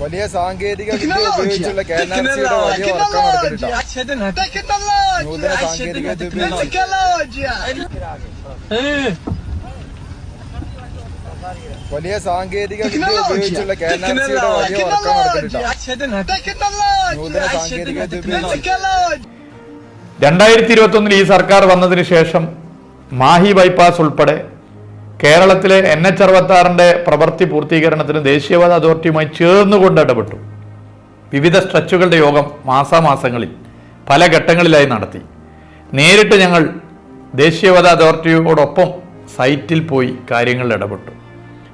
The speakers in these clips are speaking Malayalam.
വലിയ സാങ്കേതിക വിദ്യ ഉപയോഗിച്ചുള്ള കെ എൻ ആർ സിയുടെ വലിയ വർക്കം നടക്കുന്നുണ്ട് നൂതന സാങ്കേതിക വിദ്യ ഉപയോഗിച്ച് വലിയ സാങ്കേതിക വിദ്യ ഉപയോഗിച്ചുള്ള കെ എൻ ആർ സിയുടെ വലിയ വർക്കം നടക്കുന്നുണ്ട് നൂതന സാങ്കേതിക വിദ്യ ഉപയോഗിച്ച് രണ്ടായിരത്തി ഇരുപത്തൊന്നിൽ ഈ സർക്കാർ വന്നതിന് ശേഷം മാഹി ബൈപ്പാസ് ഉൾപ്പെടെ കേരളത്തിലെ എൻ എച്ച് അറുപത്താറിന്റെ പ്രവൃത്തി പൂർത്തീകരണത്തിന് ദേശീയപാത അതോറിറ്റിയുമായി ചേർന്നുകൊണ്ട് ഇടപെട്ടു. വിവിധ സ്ട്രെച്ചുകളുടെ യോഗം മാസാമാസങ്ങളിൽ പല ഘട്ടങ്ങളിലായി നടത്തി. നേരിട്ട് ഞങ്ങൾ ദേശീയപാത അതോറിറ്റിയോടൊപ്പം സൈറ്റിൽ പോയി കാര്യങ്ങളിൽ ഇടപെട്ടു.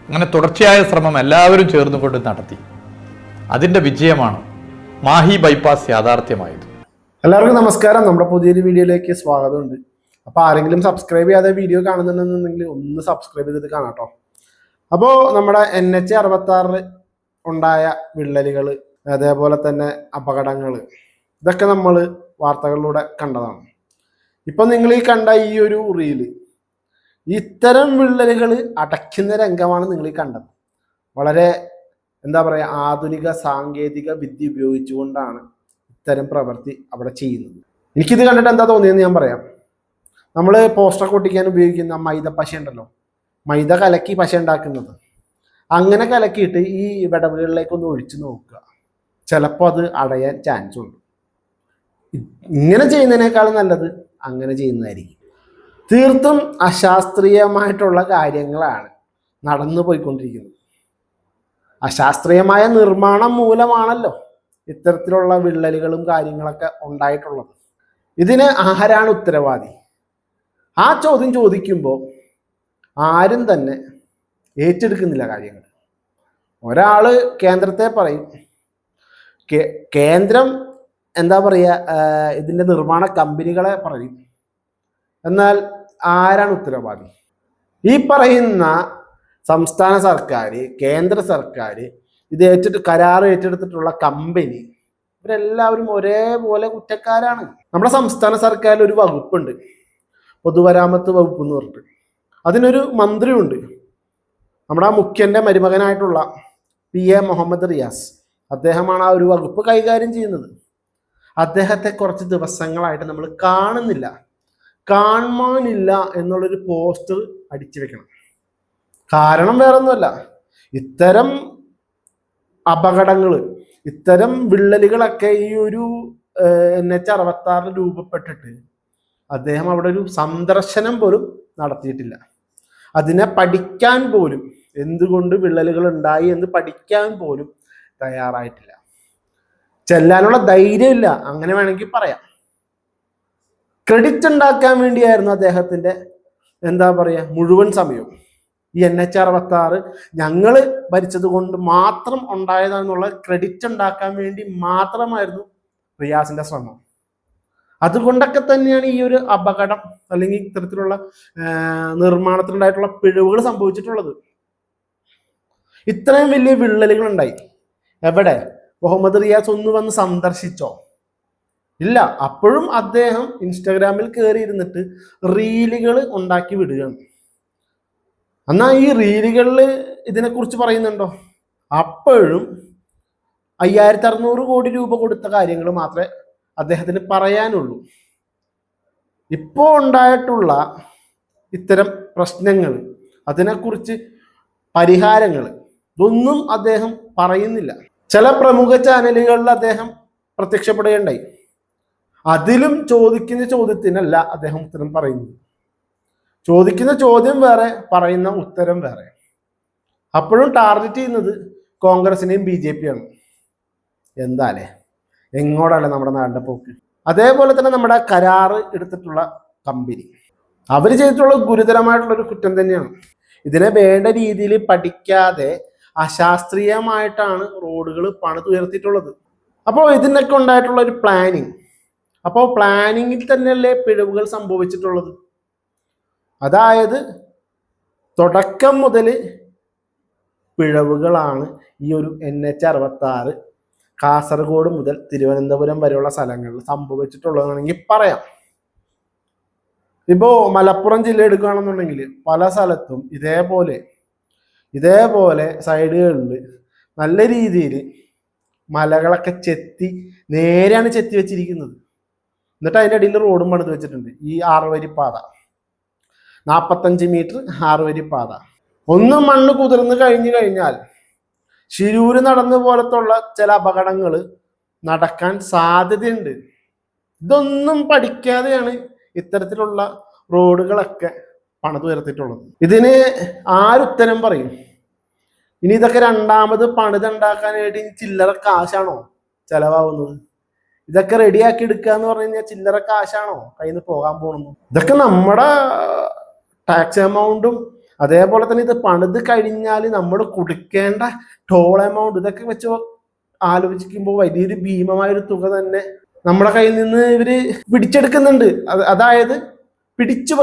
അങ്ങനെ തുടർച്ചയായ ശ്രമം എല്ലാവരും ചേർന്നുകൊണ്ട് നടത്തി. അതിന്റെ വിജയമാണ് മാഹി ബൈപ്പാസ് യാഥാർത്ഥ്യമായത്. എല്ലാവർക്കും നമസ്കാരം. നമ്മുടെ പുതിയൊരു വീഡിയോയിലേക്ക് സ്വാഗതമുണ്ട്. അപ്പോൾ ആരെങ്കിലും സബ്സ്ക്രൈബ് ചെയ്യാതെ വീഡിയോ കാണുന്നുണ്ടെന്നുണ്ടെങ്കിൽ ഒന്ന് സബ്സ്ക്രൈബ് ചെയ്തിട്ട് കാണാം കേട്ടോ. അപ്പോൾ നമ്മുടെ എൻ എച്ച് അറുപത്തി ആറിൽ ഉണ്ടായ വിള്ളലുകൾ അതേപോലെ തന്നെ അപകടങ്ങൾ ഇതൊക്കെ നമ്മൾ വാർത്തകളിലൂടെ കണ്ടതാണ്. ഇപ്പം നിങ്ങൾ ഈ കണ്ട ഈ ഒരു റീൽ ഇത്തരം വിള്ളലുകൾ അടയ്ക്കുന്ന രംഗമാണ് നിങ്ങൾ ഈ കണ്ടത്. വളരെ എന്താ പറയുക ആധുനിക സാങ്കേതിക വിദ്യ ഉപയോഗിച്ചുകൊണ്ടാണ് ഇത്തരം പ്രവൃത്തി അവിടെ ചെയ്യുന്നത്. എനിക്കിത് കണ്ടിട്ട് എന്താ തോന്നിയെന്ന് ഞാൻ പറയാം. നമ്മൾ പോസ്റ്റർ കൊട്ടിക്കാൻ ഉപയോഗിക്കുന്ന മൈദ പശ ഉണ്ടല്ലോ. മൈദ കലക്കി പശ ഉണ്ടാക്കുന്നത്. അങ്ങനെ കലക്കിയിട്ട് ഈ വിടവുകളിലേക്ക് ഒന്ന് ഒഴിച്ചു നോക്കുക. ചിലപ്പോൾ അത് അടയാൻ ചാൻസ് ഉണ്ട്. ഇങ്ങനെ ചെയ്യുന്നതിനേക്കാളും നല്ലത് അങ്ങനെ ചെയ്യുന്നതായിരിക്കും. തീർത്തും അശാസ്ത്രീയമായിട്ടുള്ള കാര്യങ്ങളാണ് നടന്നു പോയിക്കൊണ്ടിരിക്കുന്നത്. അശാസ്ത്രീയമായ നിർമ്മാണം മൂലമാണല്ലോ ഇത്തരത്തിലുള്ള വിള്ളലുകളും കാര്യങ്ങളൊക്കെ ഉണ്ടായിട്ടുള്ളത്. ഇതിന് ആരാണ് ഉത്തരവാദി? ആ ചോദ്യം ചോദിക്കുമ്പോൾ ആരും തന്നെ ഏറ്റെടുക്കുന്നില്ല കാര്യങ്ങൾ ഒരാൾ കേന്ദ്രത്തെ പറയും. കേന്ദ്രം എന്താ പറയുക ഇതിന്റെ നിർമ്മാണ കമ്പനികളെ പറയും. എന്നാൽ ആരാണ് ഉത്തരവാദി? ഈ പറയുന്ന സംസ്ഥാന സർക്കാർ കേന്ദ്ര സർക്കാർ ഇത് ഏറ്റെടു കരാർ ഏറ്റെടുത്തിട്ടുള്ള കമ്പനി ഇവരെല്ലാവരും ഒരേപോലെ കുറ്റക്കാരാണ്. നമ്മുടെ സംസ്ഥാന സർക്കാരിൽ ഒരു വകുപ്പുണ്ട്. പൊതുമരാമത്ത് വകുപ്പ് എന്ന് പറഞ്ഞിട്ട്. അതിനൊരു മന്ത്രിയുണ്ട്. നമ്മുടെ ആ മുഖ്യന്റെ മരുമകനായിട്ടുള്ള പി എ മുഹമ്മദ് റിയാസ്. അദ്ദേഹമാണ് ആ ഒരു വകുപ്പ് കൈകാര്യം ചെയ്യുന്നത്. അദ്ദേഹത്തെ കുറച്ച് ദിവസങ്ങളായിട്ട് നമ്മൾ കാണുന്നില്ല. കാണാനില്ല എന്നുള്ളൊരു പോസ്റ്റർ അടിച്ചു വെക്കണം. കാരണം വേറൊന്നുമല്ല. ഇത്തരം അപകടങ്ങൾ ഇത്തരം വിള്ളലുകളൊക്കെ ഈ ഒരു എൻ എച്ച് അറുപത്തി ആറിൽ രൂപപ്പെട്ടിട്ട് അദ്ദേഹം അവിടെ ഒരു സന്ദർശനം പോലും നടത്തിയിട്ടില്ല. അതിനെ പഠിക്കാൻ പോലും എന്തുകൊണ്ട് വിള്ളലുകൾ ഉണ്ടായി എന്ന് പഠിക്കാൻ പോലും തയ്യാറായിട്ടില്ല. ചെല്ലാനുള്ള ധൈര്യമില്ല അങ്ങനെ വേണമെങ്കിൽ പറയാം. ക്രെഡിറ്റ് ഉണ്ടാക്കാൻ വേണ്ടിയായിരുന്നു അദ്ദേഹത്തിന്റെ എന്താ പറയുക മുഴുവൻ സമയവും. ഈ എൻ എച്ച് അറുപത്തി ആറ് ഞങ്ങൾ ഭരിച്ചത് കൊണ്ട് മാത്രം ഉണ്ടായതാണെന്നുള്ള ക്രെഡിറ്റ് ഉണ്ടാക്കാൻ വേണ്ടി മാത്രമായിരുന്നു റിയാസിന്റെ ശ്രമം. അതുകൊണ്ടൊക്കെ തന്നെയാണ് ഈ ഒരു അപകടം അല്ലെങ്കിൽ ഇത്തരത്തിലുള്ള നിർമ്മാണത്തിലുണ്ടായിട്ടുള്ള പിഴവുകൾ സംഭവിച്ചിട്ടുള്ളത്. ഇത്രയും വലിയ വിള്ളലുകൾ ഉണ്ടായി എവിടെ? മുഹമ്മദ് റിയാസ് ഒന്ന് വന്ന് സന്ദർശിച്ചോ? ഇല്ല. അപ്പോഴും അദ്ദേഹം ഇൻസ്റ്റാഗ്രാമിൽ കയറി ഇരുന്നിട്ട് റീലുകൾ ഉണ്ടാക്കി വിടുകയാണ്. എന്നാ ഈ റീലുകളിൽ ഇതിനെക്കുറിച്ച് പറയുന്നുണ്ടോ? അപ്പോഴും അയ്യായിരത്തി അറുന്നൂറ് കോടി രൂപ കൊടുത്ത കാര്യങ്ങൾ മാത്രമേ അദ്ദേഹത്തിന് പറയാനുള്ളൂ. ഇപ്പോൾ ഉണ്ടായിട്ടുള്ള ഇത്തരം പ്രശ്നങ്ങൾ അതിനെക്കുറിച്ച് പരിഹാരങ്ങൾ ഇതൊന്നും അദ്ദേഹം പറയുന്നില്ല. ചില പ്രമുഖ ചാനലുകളിൽ അദ്ദേഹം പ്രത്യക്ഷപ്പെടുകയുണ്ടായി. അതിലും ചോദിക്കുന്ന ചോദ്യത്തിനല്ല അദ്ദേഹം ഉത്തരം പറയുന്നത്. ചോദിക്കുന്ന ചോദ്യം വേറെ പറയുന്ന ഉത്തരം വേറെ. അപ്പോഴും ടാർഗറ്റ് ചെയ്യുന്നത് കോൺഗ്രസിനെയും ബി ജെ പിയാണ് എന്താലേ എങ്ങോട്ടല്ലേ നമ്മുടെ നാടിന്റെ പോക്ക്? അതേപോലെ തന്നെ നമ്മുടെ കരാറ് എടുത്തിട്ടുള്ള കമ്പനി. അവർ ചെയ്തിട്ടുള്ള ഗുരുതരമായിട്ടുള്ള ഒരു കുറ്റം തന്നെയാണ്. ഇതിനെ വേണ്ട രീതിയിൽ പഠിക്കാതെ അശാസ്ത്രീയമായിട്ടാണ് റോഡുകൾ പണിതുയർത്തിയിട്ടുള്ളത് അപ്പോൾ ഇതിനൊക്കെ ഉണ്ടായിട്ടുള്ള ഒരു പ്ലാനിങ് അപ്പോൾ പ്ലാനിങ്ങിൽ തന്നെയല്ലേ പിഴവുകൾ സംഭവിച്ചിട്ടുള്ളത്? അതായത് തുടക്കം മുതൽ പിഴവുകളാണ് ഈ ഒരു എൻ എച്ച് അറുപത്തി കാസർഗോഡ് മുതൽ തിരുവനന്തപുരം വരെയുള്ള സ്ഥലങ്ങളിൽ സംഭവിച്ചിട്ടുള്ളതാണെങ്കിൽ പറയാം. ഇപ്പോ മലപ്പുറം ജില്ല എടുക്കുകയാണെന്നുണ്ടെങ്കിൽ പല സ്ഥലത്തും ഇതേപോലെ ഇതേപോലെ സൈഡുകളിൽ നല്ല രീതിയിൽ മലകളൊക്കെ ചെത്തി നേരെയാണ് ചെത്തി വെച്ചിരിക്കുന്നത്. എന്നിട്ട് അതിന്റെ അടിയിൽ റോഡും പണിത് വെച്ചിട്ടുണ്ട്. ഈ ആറുവരി പാത. നാൽപ്പത്തഞ്ച് മീറ്റർ ആറുവരി പാത. ഒന്ന് മണ്ണ് കുതിർന്ന് കഴിഞ്ഞു കഴിഞ്ഞാൽ ശിരൂര് നടന്ന പോലത്തുള്ള ചില അപകടങ്ങൾ നടക്കാൻ സാധ്യതയുണ്ട്. ഇതൊന്നും പഠിക്കാതെയാണ് ഇത്തരത്തിലുള്ള റോഡുകളൊക്കെ പണിതുയർത്തിയിട്ടുള്ളത് ഇതിന് ആരുത്തരം പറയും? ഇനി ഇതൊക്കെ രണ്ടാമത് പണിതുണ്ടാക്കാനായിട്ട് ഇനി ചില്ലറ കാശാണോ ചെലവാകുന്നത്? ഇതൊക്കെ റെഡിയാക്കി എടുക്കുക എന്ന് പറഞ്ഞു കഴിഞ്ഞാൽ ചില്ലറ കാശാണോ കയ്യിൽ നിന്ന് പോകാൻ പോകുന്നു ഇതൊക്കെ നമ്മുടെ ടാക്സ് എമൗണ്ടും അതേപോലെ തന്നെ ഇത് പണിത് കഴിഞ്ഞാൽ നമ്മൾ കൊടുക്കേണ്ട ടോൾ എമൗണ്ട് ഇതൊക്കെ വെച്ച് ആലോചിക്കുമ്പോൾ വലിയൊരു ഭീമമായൊരു തുക തന്നെ നമ്മുടെ കയ്യിൽ നിന്ന് ഇവർ പിടിച്ചെടുക്കുന്നുണ്ട്. അതായത് പിടിച്ചു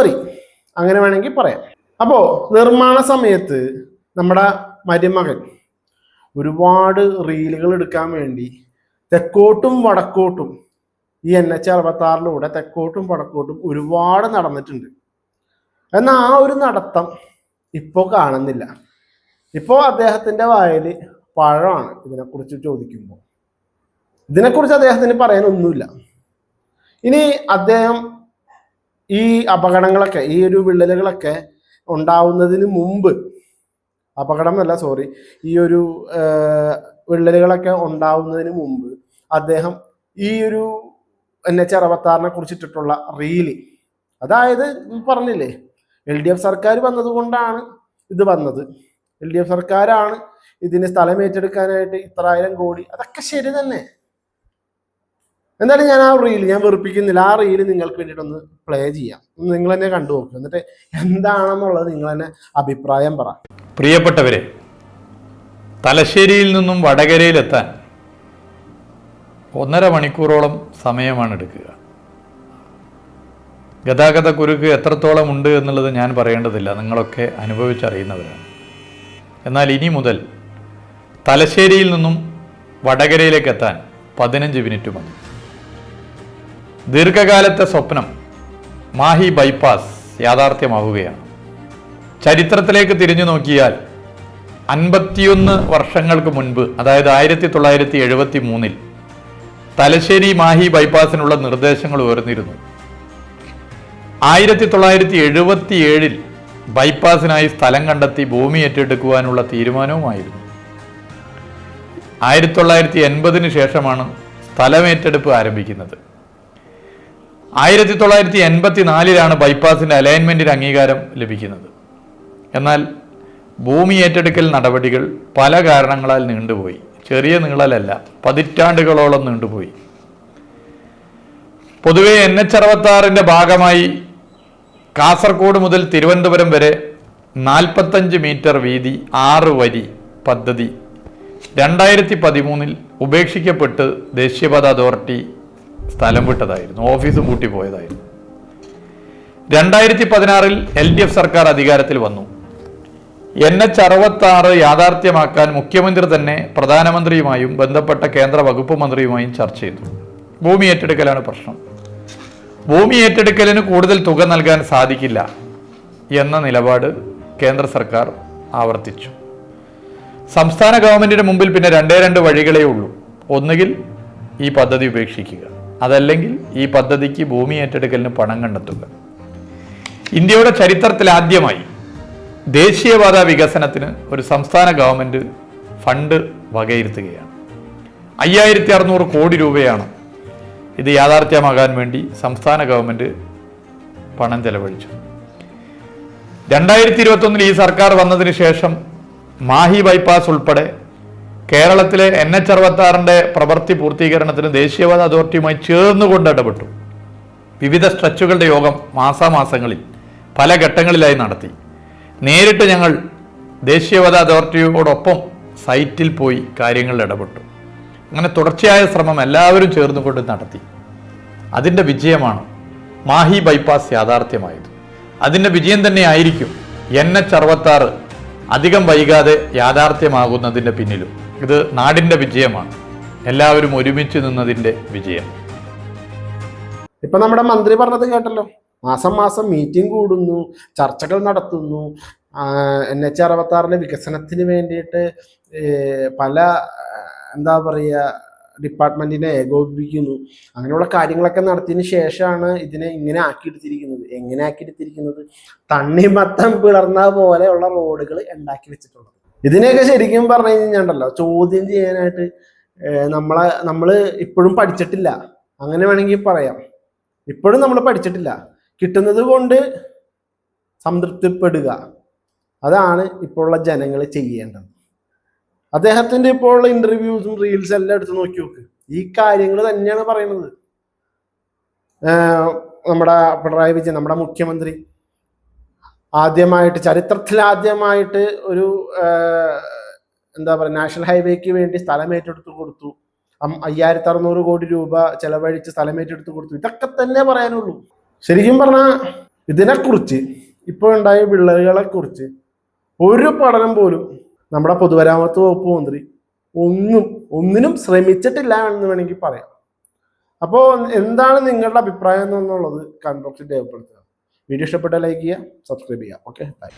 അങ്ങനെ വേണമെങ്കിൽ പറയാം. അപ്പോൾ നിർമ്മാണ സമയത്ത് നമ്മുടെ മരുമകൻ ഒരുപാട് റീലുകൾ എടുക്കാൻ വേണ്ടി തെക്കോട്ടും വടക്കോട്ടും ഈ എൻ എച്ച് അറുപത്തി ആറിലൂടെ തെക്കോട്ടും വടക്കോട്ടും ഒരുപാട് നടന്നിട്ടുണ്ട്. എന്നാൽ ആ ഒരു നടത്തം ഇപ്പോൾ കാണുന്നില്ല. ഇപ്പോൾ അദ്ദേഹത്തിന്റെ വായിൽ പഴമാണ് ഇതിനെക്കുറിച്ച് ചോദിക്കുമ്പോൾ ഇതിനെക്കുറിച്ച് അദ്ദേഹത്തിന് പറയാനൊന്നുമില്ല. ഇനി അദ്ദേഹം ഈ അപകടങ്ങളൊക്കെ ഈ ഒരു വിള്ളലുകളൊക്കെ ഉണ്ടാവുന്നതിന് മുമ്പ് അപകടം എന്നല്ല സോറി ഈ ഒരു വിള്ളലുകളൊക്കെ ഉണ്ടാവുന്നതിന് മുമ്പ് അദ്ദേഹം ഈ ഒരു എൻ എച്ച് അറുപത്താറിനെ കുറിച്ചിട്ടിട്ടുള്ള റീൽ അതായത് പറഞ്ഞില്ലേ എൽ ഡി എഫ് സർക്കാർ വന്നതുകൊണ്ടാണ് ഇത് വന്നത്. എൽ ഡി എഫ് സർക്കാരാണ് ഇതിന് സ്ഥലം ഏറ്റെടുക്കാനായിട്ട് ഇത്രായിരം കോടി. അതൊക്കെ ശരി തന്നെ. എന്തായാലും ഞാൻ ആ റീൽ ഞാൻ വെറുപ്പിക്കുന്നില്ല. ആ റീൽ നിങ്ങൾക്ക് വേണ്ടിയിട്ടൊന്ന് പ്ലേ ചെയ്യാം. നിങ്ങൾ തന്നെ കണ്ടു നോക്കുക എന്നിട്ട് എന്താണെന്നുള്ളത് നിങ്ങൾ തന്നെ അഭിപ്രായം പറ. പ്രിയപ്പെട്ടവരെ തലശ്ശേരിയിൽ നിന്നും വടകരയിലെത്താൻ ഒന്നര മണിക്കൂറോളം സമയമാണ് എടുക്കുക. ഗതാഗത കുരുക്ക് എത്രത്തോളം ഉണ്ട് എന്നുള്ളത് ഞാൻ പറയേണ്ടതില്ല. നിങ്ങളൊക്കെ അനുഭവിച്ചറിയുന്നവരാണ്. എന്നാൽ ഇനി മുതൽ തലശ്ശേരിയിൽ നിന്നും വടകരയിലേക്ക് എത്താൻ പതിനഞ്ച് മിനിറ്റ് മതി. ദീർഘകാലത്തെ സ്വപ്നം മാഹി ബൈപ്പാസ് യാഥാർത്ഥ്യമാവുകയാണ്. ചരിത്രത്തിലേക്ക് തിരിഞ്ഞു നോക്കിയാൽ അൻപത്തിയൊന്ന് വർഷങ്ങൾക്ക് മുൻപ് അതായത് ആയിരത്തി തൊള്ളായിരത്തി എഴുപത്തി മൂന്നിൽ തലശ്ശേരി മാഹി ബൈപ്പാസിനുള്ള നിർദ്ദേശങ്ങൾ ഉയർന്നിരുന്നു. ആയിരത്തി തൊള്ളായിരത്തി എഴുപത്തി ഏഴിൽ ബൈപ്പാസിനായി സ്ഥലം കണ്ടെത്തി ഭൂമി ഏറ്റെടുക്കുവാനുള്ള തീരുമാനവുമായിരുന്നു. ആയിരത്തി തൊള്ളായിരത്തി എൺപതിന് ശേഷമാണ് സ്ഥലമേറ്റെടുപ്പ് ആരംഭിക്കുന്നത്. ആയിരത്തി തൊള്ളായിരത്തി എൺപത്തി നാലിലാണ് ബൈപ്പാസിന്റെ അലൈൻമെന്റിന് അംഗീകാരം ലഭിക്കുന്നത്. എന്നാൽ ഭൂമി ഏറ്റെടുക്കൽ നടപടികൾ പല കാരണങ്ങളാൽ നീണ്ടുപോയി. ചെറിയ നീളലല്ല പതിറ്റാണ്ടുകളോളം നീണ്ടുപോയി. പൊതുവെ എൻ എച്ച് അറുപത്താറിന്റെ ഭാഗമായി കാസർഗോഡ് മുതൽ തിരുവനന്തപുരം വരെ നാൽപ്പത്തഞ്ച് മീറ്റർ വീതി ആറ് വരി പദ്ധതി. രണ്ടായിരത്തി പതിമൂന്നിൽ ഉപേക്ഷിക്കപ്പെട്ട് ദേശീയപാത അതോറിറ്റി സ്ഥലം വിട്ടതായിരുന്നു ഓഫീസ് പൂട്ടിപ്പോയതായിരുന്നു രണ്ടായിരത്തി പതിനാറിൽ എൽ ഡി എഫ് സർക്കാർ അധികാരത്തിൽ വന്നു. എൻ എച്ച് അറുപത്തി ആറ് യാഥാർത്ഥ്യമാക്കാൻ മുഖ്യമന്ത്രി തന്നെ പ്രധാനമന്ത്രിയുമായും ബന്ധപ്പെട്ട കേന്ദ്ര വകുപ്പ് മന്ത്രിയുമായും ചർച്ച ചെയ്തു. ഭൂമി ഏറ്റെടുക്കലാണ് പ്രശ്നം. ഭൂമി ഏറ്റെടുക്കലിന് കൂടുതൽ തുക നൽകാൻ സാധിക്കില്ല എന്ന നിലപാട് കേന്ദ്ര സർക്കാർ ആവർത്തിച്ചു. സംസ്ഥാന ഗവൺമെന്റിന് മുമ്പിൽ പിന്നെ രണ്ടേ രണ്ട് വഴികളേ ഉള്ളൂ. ഒന്നുകിൽ ഈ പദ്ധതി ഉപേക്ഷിക്കുക അതല്ലെങ്കിൽ ഈ പദ്ധതിക്ക് ഭൂമി ഏറ്റെടുക്കലിന് പണം കണ്ടെത്തുക. ഇന്ത്യയുടെ ചരിത്രത്തിൽ ആദ്യമായി ദേശീയപാത വികസനത്തിന് ഒരു സംസ്ഥാന ഗവൺമെന്റ് ഫണ്ട് വകയിരുത്തുകയാണ്. അയ്യായിരത്തി അറുന്നൂറ് കോടി രൂപയാണ് ഇത് യാഥാർത്ഥ്യമാകാൻ വേണ്ടി സംസ്ഥാന ഗവൺമെന്റ് പണം ചെലവഴിച്ചു. രണ്ടായിരത്തി ഇരുപത്തൊന്നിൽ ഈ സർക്കാർ വന്നതിന് ശേഷം മാഹി ബൈപ്പാസ് ഉൾപ്പെടെ കേരളത്തിലെ എൻ എച്ച് അറുപത്താറിന്റെ പ്രവൃത്തി പൂർത്തീകരണത്തിന് ദേശീയപാത അതോറിറ്റിയുമായി ചേർന്നുകൊണ്ട് ഇടപെട്ടു. വിവിധ സ്ട്രെച്ചുകളുടെ യോഗം മാസാമാസങ്ങളിൽ പല ഘട്ടങ്ങളിലായി നടത്തി. നേരിട്ട് ഞങ്ങൾ ദേശീയപാത അതോറിറ്റിയോടൊപ്പം സൈറ്റിൽ പോയി കാര്യങ്ങളിൽ ഇടപെട്ടു. അങ്ങനെ തുടർച്ചയായ ശ്രമം എല്ലാവരും ചേർന്നുകൊണ്ട് നടത്തി. അതിന്റെ വിജയമാണ് മാഹി ബൈപ്പാസ് യാഥാർത്ഥ്യമായത്. അതിന്റെ വിജയം തന്നെ ആയിരിക്കും എൻ എച്ച് അറുപത്താറ് അധികം വൈകാതെ യാഥാർത്ഥ്യമാകുന്നതിന്റെ പിന്നിലും. ഇത് നാടിന്റെ വിജയമാണ്. എല്ലാവരും ഒരുമിച്ച് നിന്നതിന്റെ വിജയം. ഇപ്പൊ നമ്മുടെ മന്ത്രി പറഞ്ഞത് കേട്ടല്ലോ. മാസം മാസം മീറ്റിംഗ് കൂടുന്നു ചർച്ചകൾ നടത്തുന്നു. എൻ എച്ച് അറുപത്തി വികസനത്തിന് വേണ്ടിയിട്ട് പല എന്താ പറയുക ഡിപ്പാർട്ട്മെന്റിനെ ഏകോപിപ്പിക്കുന്നു. അങ്ങനെയുള്ള കാര്യങ്ങളൊക്കെ നടത്തിയതിന് ശേഷമാണ് ഇതിനെ ഇങ്ങനെ ആക്കിയെടുത്തിരിക്കുന്നത്. എങ്ങനെ ആക്കിയെടുത്തിരിക്കുന്നത്? തണ്ണിമത്തം പിളർന്ന പോലെയുള്ള റോഡുകൾ ഉണ്ടാക്കി വെച്ചിട്ടുള്ളത്. ഇതിനെയൊക്കെ ശരിക്കും പറഞ്ഞു കഴിഞ്ഞാണ്ടല്ലോ ചോദ്യം ചെയ്യാനായിട്ട് നമ്മളെ നമ്മൾ ഇപ്പോഴും പഠിച്ചിട്ടില്ല. അങ്ങനെ വേണമെങ്കിൽ പറയാം. ഇപ്പോഴും നമ്മൾ പഠിച്ചിട്ടില്ല. കിട്ടുന്നത് കൊണ്ട് സംതൃപ്തിപ്പെടുക. അതാണ് ഇപ്പോഴുള്ള ജനങ്ങൾ ചെയ്യേണ്ടത്. അദ്ദേഹത്തിന്റെ ഇപ്പോഴുള്ള ഇന്റർവ്യൂസും റീൽസും എല്ലാം എടുത്ത് നോക്കി നോക്ക്. ഈ കാര്യങ്ങൾ തന്നെയാണ് പറയുന്നത്. നമ്മുടെ പിണറായി വിജയൻ നമ്മുടെ മുഖ്യമന്ത്രി ആദ്യമായിട്ട് ചരിത്രത്തിൽ ആദ്യമായിട്ട് ഒരു എന്താ പറയുക നാഷണൽ ഹൈവേക്ക് വേണ്ടി സ്ഥലം ഏറ്റെടുത്ത് കൊടുത്തു. അയ്യായിരത്തി അറുന്നൂറ് കോടി രൂപ ചെലവഴിച്ച് സ്ഥലം ഏറ്റെടുത്ത് കൊടുത്തു. ഇതൊക്കെ തന്നെ പറയാനുള്ളൂ. ശരിക്കും പറഞ്ഞാൽ ഇതിനെക്കുറിച്ച് ഇപ്പോൾ ഉണ്ടായ വിള്ളലുകളെക്കുറിച്ച് ഒരു പഠനം പോലും നമ്മുടെ പൊതുമരാമത്ത് വകുപ്പ് മന്ത്രി ഒന്നും ഒന്നിനും ശ്രമിച്ചിട്ടില്ല എന്ന് വേണമെങ്കിൽ പറയാം. അപ്പോൾ എന്താണ് നിങ്ങളുടെ അഭിപ്രായം എന്നുള്ളത് കമന്റ് ബോക്സിൽ രേഖപ്പെടുത്തുക. വീഡിയോ ഇഷ്ടപ്പെട്ട ലൈക്ക് ചെയ്യുക സബ്സ്ക്രൈബ് ചെയ്യുക. Okay bye